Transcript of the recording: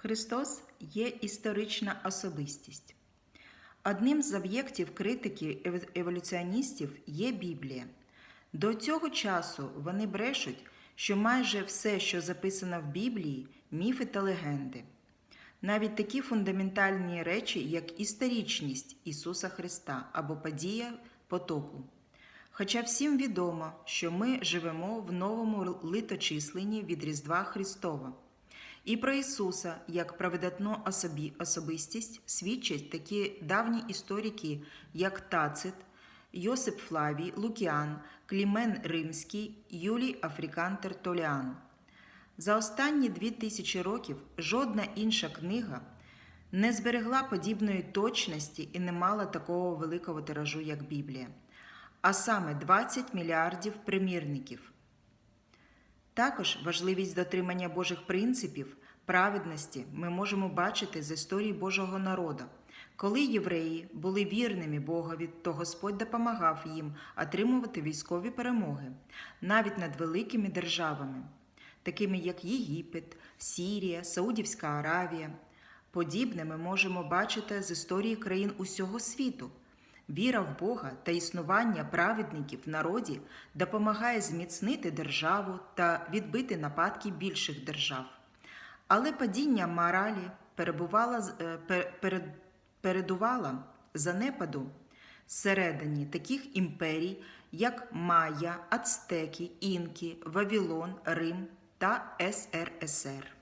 Христос є історична особистість. Одним з об'єктів критики еволюціоністів є Біблія. До цього часу вони брешуть, що майже все, що записано в Біблії, міфи та легенди. Навіть такі фундаментальні речі, як історичність Ісуса Христа або подія потопу. Хоча всім відомо, що ми живемо в новому литочисленні від Різдва Христова. І про Ісуса як праведатну особі, особистість свідчать такі давні історики, як Тацит, Йосип Флавій, Лукіан, Клімен Римський, Юлій Африкан Тертоліан. За останні дві тисячі років жодна інша книга не зберегла подібної точності і не мала такого великого тиражу, як Біблія, а саме 20 мільярдів примірників. Також важливість дотримання Божих принципів, праведності ми можемо бачити з історії Божого народу. Коли євреї були вірними Богові, то Господь допомагав їм отримувати військові перемоги навіть над великими державами, такими як Єгипет, Сірія, Саудівська Аравія. Подібне ми можемо бачити з історії країн усього світу. Віра в Бога та існування праведників в народі допомагає зміцнити державу та відбити нападки більших держав. Але падіння моралі е, пер- перед, передувала занепаду всередині таких імперій, як Майя, Ацтеки, Інки, Вавилон, Рим та СРСР.